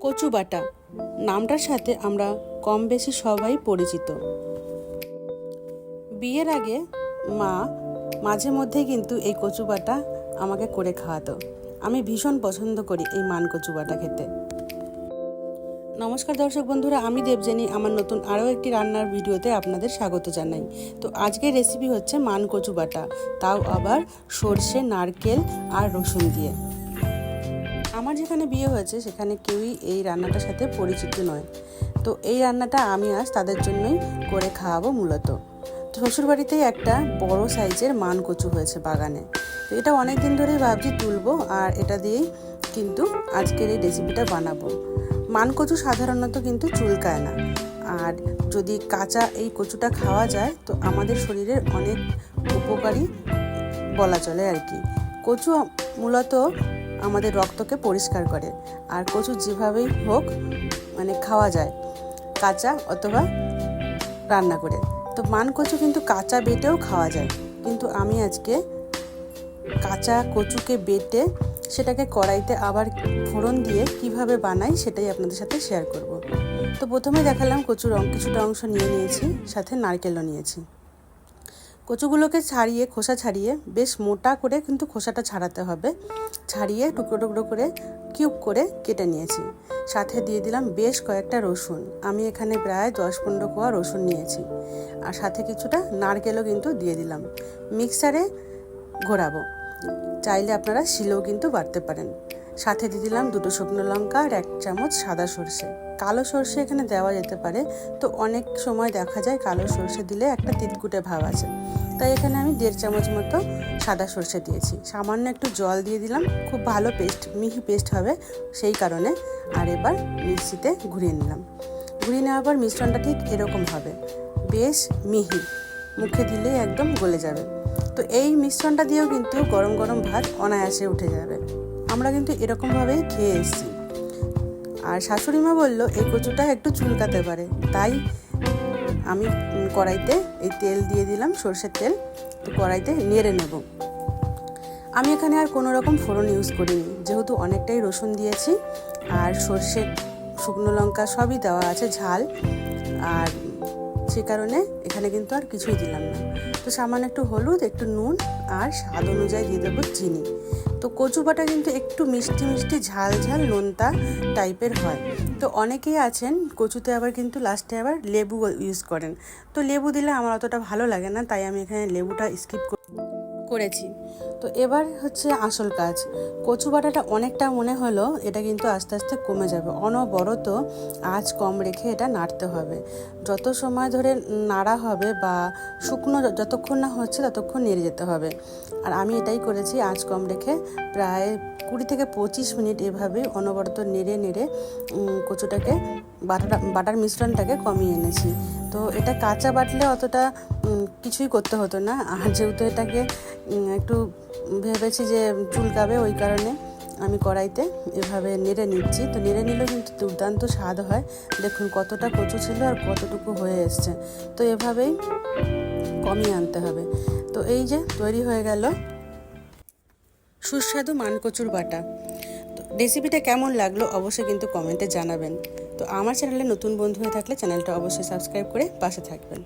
কচু বাটা। নামটার সাথে আমরা কম বেশি সবাই পরিচিত। বিয়ের আগে মা মাঝে মধ্যে কিন্তু এই কচু বাটা আমাকে করে খাওয়াতো। আমি ভীষণ পছন্দ করি এই মান কচু বাটা খেতে। নমস্কার দর্শক বন্ধুরা, আমি দেবজানি আমার নতুন আরও একটি রান্নার ভিডিওতে আপনাদের স্বাগত জানাই। তো আজকের রেসিপি হচ্ছে মান কচু বাটা, তাও আবার সর্ষে, নারকেল আর রসুন দিয়ে। আমার যেখানে বিয়ে হয়েছে, সেখানে কেউই এই রান্নাটার সাথে পরিচিত নয়। তো এই রান্নাটা আমি আজ তাদের জন্যই করে খাওয়াবো মূলত। শ্বশুরবাড়িতেই একটা বড় সাইজের মান কচু হয়েছে বাগানে। তো এটা অনেক দিন ধরেই ভাবছি তুলবো আর এটা দিয়েই কিন্তু আজকের এই রেসিপিটা বানাবো। মান কচু সাধারণত কিন্তু চুলকায় না। আর যদি কাঁচা এই কচুটা খাওয়া যায়, তো আমাদের শরীরের অনেক উপকারী বলা চলে আর কি। কচু মূলত আমাদের রক্তকে পরিষ্কার করে। আর কচু যেভাবেই হোক মানে খাওয়া যায়, কাঁচা অথবা রান্না করে। তো মান কচু কিন্তু কাঁচা বেটেও খাওয়া যায়। কিন্তু আমি আজকে কাঁচা কচুকে বেটে সেটাকে কড়াইতে আবার ফোড়ন দিয়ে কীভাবে বানাই সেটাই আপনাদের সাথে শেয়ার করব। তো প্রথমে দেখালাম কচুর কিছুটা অংশ নিয়ে নিয়েছি, সাথে নারকেলও নিয়েছি। কচুগুলোকে ছাড়িয়ে, খোসা ছাড়িয়ে বেশ মোটা করে কিন্তু খোসাটা ছাড়াতে হবে। ছাড়িয়ে টুকরো টুকরো করে কিউব করে কেটে নিয়েছি। সাথে দিয়ে দিলাম বেশ কয়েকটা রসুন। আমি এখানে প্রায় দশ পনেরো কোয়া রসুন নিয়েছি। আর সাথে কিছুটা নারকেলও কিন্তু দিয়ে দিলাম। মিক্সারে ঘোরাবো। চাইলে আপনারা শিলেও কিন্তু বাড়তে পারেন। সাথে দিয়ে দিলাম দুটো শুকনো লঙ্কা আর এক চামচ সাদা সর্ষে। কালো সর্ষে এখানে দেওয়া যেতে পারে, তো অনেক সময় দেখা যায় কালো সর্ষে দিলে একটা তিতকুটে ভাব আছে। তাই এখানে আমি দেড় চামচ মতো সাদা সর্ষে দিয়েছি। সামান্য একটু জল দিয়ে দিলাম, খুব ভালো পেস্ট, মিহি পেস্ট হবে সেই কারণে। আর এবার মিক্সিতে ঘুরিয়ে নিলাম। ঘুরিয়ে নেওয়ার পর মিশ্রণটা ঠিক এরকম হবে। বেশ মিহি, মুখে দিলেই একদম গলে যাবে। তো এই মিশ্রণটা দিয়েও কিন্তু গরম গরম ভাত অনায়াসে উঠে যাবে। আমরা কিন্তু এরকমভাবেই খেয়ে এসেছি। আর শাশুড়ি মা বলল, এই কচুটা একটু চুলকাতে পারে। তাই আমি কড়াইতে এই তেল দিয়ে দিলাম, সর্ষের তেল তো কড়াইতে নেড়ে নেব। আমি এখানে আর কোনো রকম ফোড়ন ইউজ করিনি, যেহেতু অনেকটাই রসুন দিয়েছি, আর সর্ষে, শুকনো লঙ্কা সবই দেওয়া আছে, ঝাল। আর সে কারণে এখানে কিন্তু আর কিছুই দিলাম না। তো সামান্য একটু হলুদ, একটু নুন আর স্বাদ অনুযায়ী দিয়ে দেবো চিনি। তো কচু বাটা কিন্তু একটু মিষ্টি মিষ্টি ঝাল ঝাল নোনতা টাইপের হয়। তো অনেকেই আছেন, কচুতে আবার কিন্তু লাস্টে আবার লেবু ইউজ করেন। তো লেবু দিলে আমার অতটা ভালো লাগে না, তাই আমি এখানে লেবুটা স্কিপ করেছি। তো এবার হচ্ছে আসল কাজ। কচু বাটাটা অনেকটা মনে হলো, এটা কিন্তু আস্তে আস্তে কমে যাবে। অনবরত আঁচ কম রেখে এটা নাড়তে হবে। যত সময় ধরে নাড়া হবে বা শুকনো যতক্ষণ না হচ্ছে ততক্ষণ নেড়ে যেতে হবে। আর আমি এটাই করেছি, আঁচ কম রেখে প্রায় কুড়ি থেকে পঁচিশ মিনিট এভাবে অনবরত নেড়ে নেড়ে কচুটাকে, বাটাটা, বাটার মিশ্রণটাকে কমিয়ে এনেছি। তো এটা কাঁচা বাটলে অতটা কিছুই করতে হতো না। আর যেহেতু এটাকে একটু ভেবেছি যে চুলকাবে, ওই কারণে আমি কড়াইতে এভাবে নেড়ে নিচ্ছি। তো নেড়ে নিলেও কিন্তু দুর্দান্ত স্বাদ হয়। দেখুন কতটা কচু ছিল আর কতটুকু হয়ে এসছে। তো এভাবেই কমিয়ে আনতে হবে। তো এই যে তৈরি হয়ে গেল সুস্বাদু মানকচুর বাটা। তো রেসিপিটা কেমন লাগল অবশ্যই কিন্তু কমেন্টে জানাবেন। তো আমার চ্যানেলে নতুন বন্ধু হয়ে থাকলে চ্যানেলটা অবশ্যই সাবস্ক্রাইব করে পাশে থাকবেন।